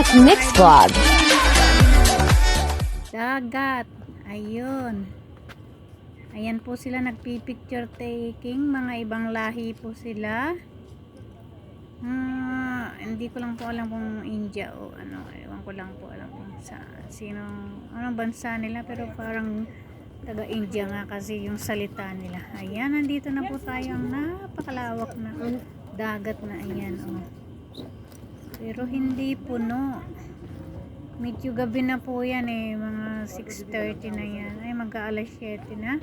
Mac Mix Vlog. Dagat. Ayun. Ayan po sila nagpipicture taking. Mga ibang lahi po sila. Ah, hindi ko lang po alam kung India o ano. Ewan ko lang po alam kung sa sino, anong bansa nila. Pero parang taga India nga kasi yung salita nila. Ayan, nandito na po tayo ang napakalawak na dagat na ayan. Oh. Pero hindi puno. Medyo gabi na po yan eh. Mga 6.30 na yan. Ay, mag-aalas 7 na.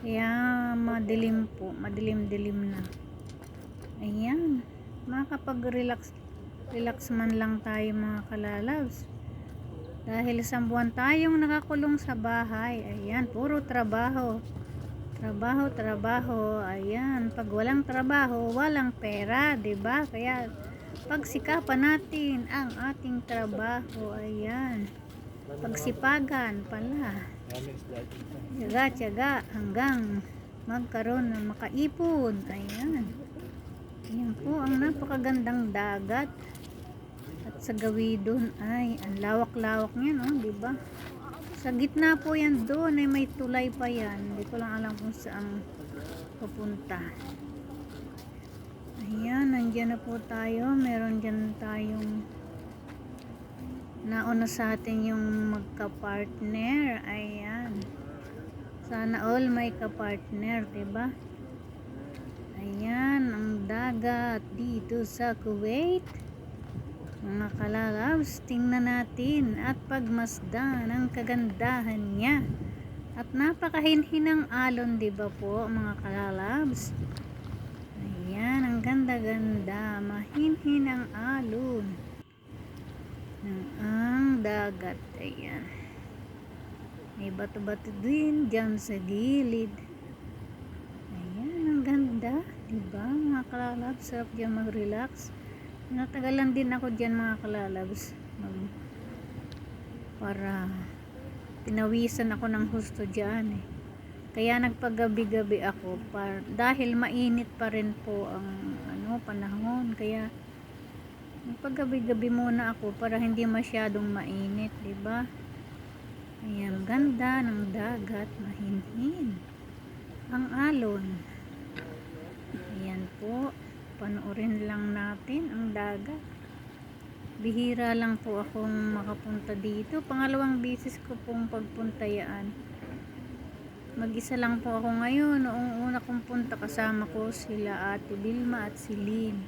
Kaya madilim po. Madilim-dilim na. Ayan. Makakapag-relax relax man lang tayo mga kalalabs. Dahil isang buwan tayong nakakulong sa bahay. Ayan, puro trabaho. Trabaho, trabaho. Ayan, pag walang trabaho, walang pera, ba? Kaya pagsikapan natin ang ating trabaho. Ayan. Pagsipagan pala. Tiyaga-tiyaga hanggang magkaroon ng makaipon. Ayan. Ayan po ang napakagandang dagat. At sa gawidon ay ang lawak-lawak niya, no? 'Di ba? Sa gitna po yan doon ay may tulay pa yan. Hindi ko lang alam kung saan pupunta. Ayan, nandiyan na po tayo. Meron dyan tayong nauna sa atin yung magka-partner. Ayan. Sana all may ka-partner, ba? Ayan, ang dagat dito sa Kuwait. Mga kalalabs, tingnan natin at pagmasdan ang kagandahan niya. At napakahinhinang alon, di ba po, mga kalalabs? Ayan, ang ganda-ganda. Mahinhin ang alon ng ang dagat. Ayan. May bato-bato din dyan sa gilid. Ayan, ang ganda. Diba, mga kalalabs? Sarap dyan mag-relax. Natagalan din ako dyan mga kalalabs. Mag- para pinawisan ako ng husto dyan eh. Kaya nagpagabi-gabi ako par dahil mainit pa rin po ang ano panahon kaya nagpagabi-gabi muna ako para hindi masyadong mainit, 'di ba? Ayan, ganda ng dagat, mahinhin. Ang alon. Ayan po, panoorin lang natin ang dagat. Bihira lang po akong makapunta dito. Pangalawang bisis ko pong pagpunta. Mag-isa lang po ako ngayon. Noong una kong punta kasama ko sila Ate Vilma at si Lynn.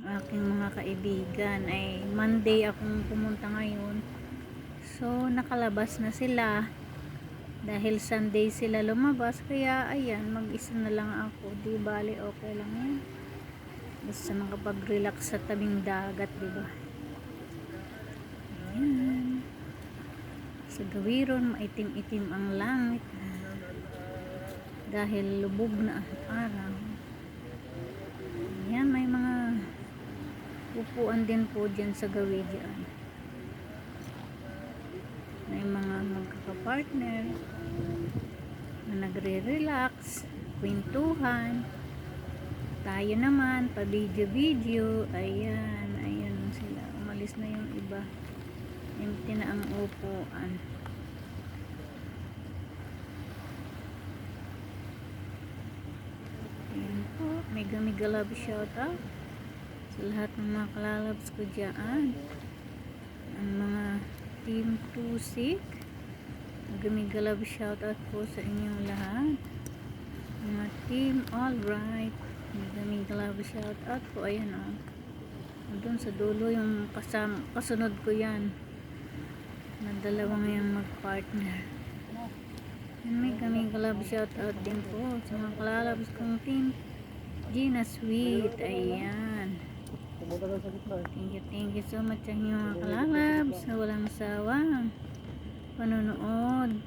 Aking mga kaibigan. Ay Monday akong pumunta ngayon. So nakalabas na sila. Dahil Sunday sila lumabas. Kaya ayan, mag-isa na lang ako. Di bali okay lang yan. Basta makapag-relax sa tabing dagat, di ba? Ayan. Sa gawiron, maitim-itim ang langit. Dahil lubog na ang araw. Ayan, may mga upuan din po dyan sa gawi dyan. May mga magkakapartner na nagre-relax, kwentuhan. Tayo naman, pa video-video. Ayan, ayan sila. Umalis na yung iba. Empty na ang upuan. Ayan po. Mega mega love shout out sa lahat ng mga kalalabs ko dyan. Ang mga team Tusik. Mega mega love shout out po sa inyong lahat. Mga team alright. Mega mega love shout out po. Ayan o. Oh. Doon sa dulo yung kasunod ko yan. Na dalawang yung mag-partner. And mega mega love shout out din po sa mga kalalabs kong team. Gina Sweet. Ayan. Thank you, thank you so much sa inyong mga kalalabs na walang sawang panonood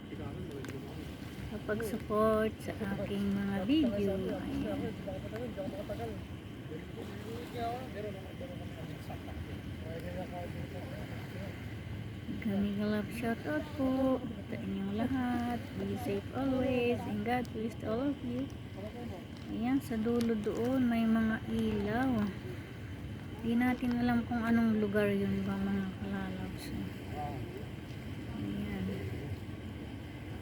kapag support sa aking mga video. Ayan. Kami galap shout out po sa inyong lahat. Be safe always and God bless all of you. Ayan, sa dulo doon may mga ilaw. Di natin alam kung anong lugar yun ba mga kalalabs. Ayan.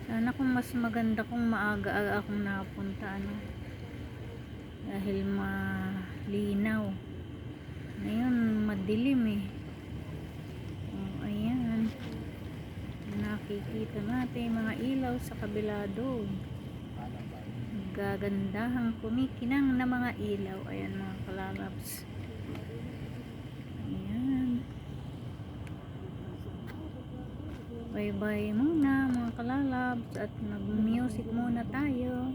Sana kung mas maganda kung maaga akong napunta ano. Dahil malinaw. Ngayon madilim eh. Oh, ayan. Nakikita natin mga ilaw sa kabila doon. Gagandahang kumikinang na mga ilaw. Ayan mga kalalabs. Ayan. Bye-bye muna mga kalalabs at mag-music muna tayo.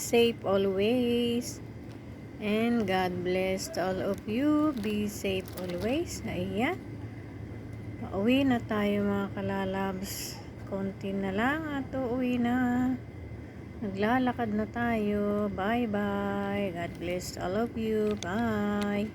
Safe always. And God bless all of you. Be safe always. Ayan. Pauwi na tayo mga kalalabs. Konti na lang at uuwi na. Naglalakad na tayo. Bye bye. God bless all of you. Bye.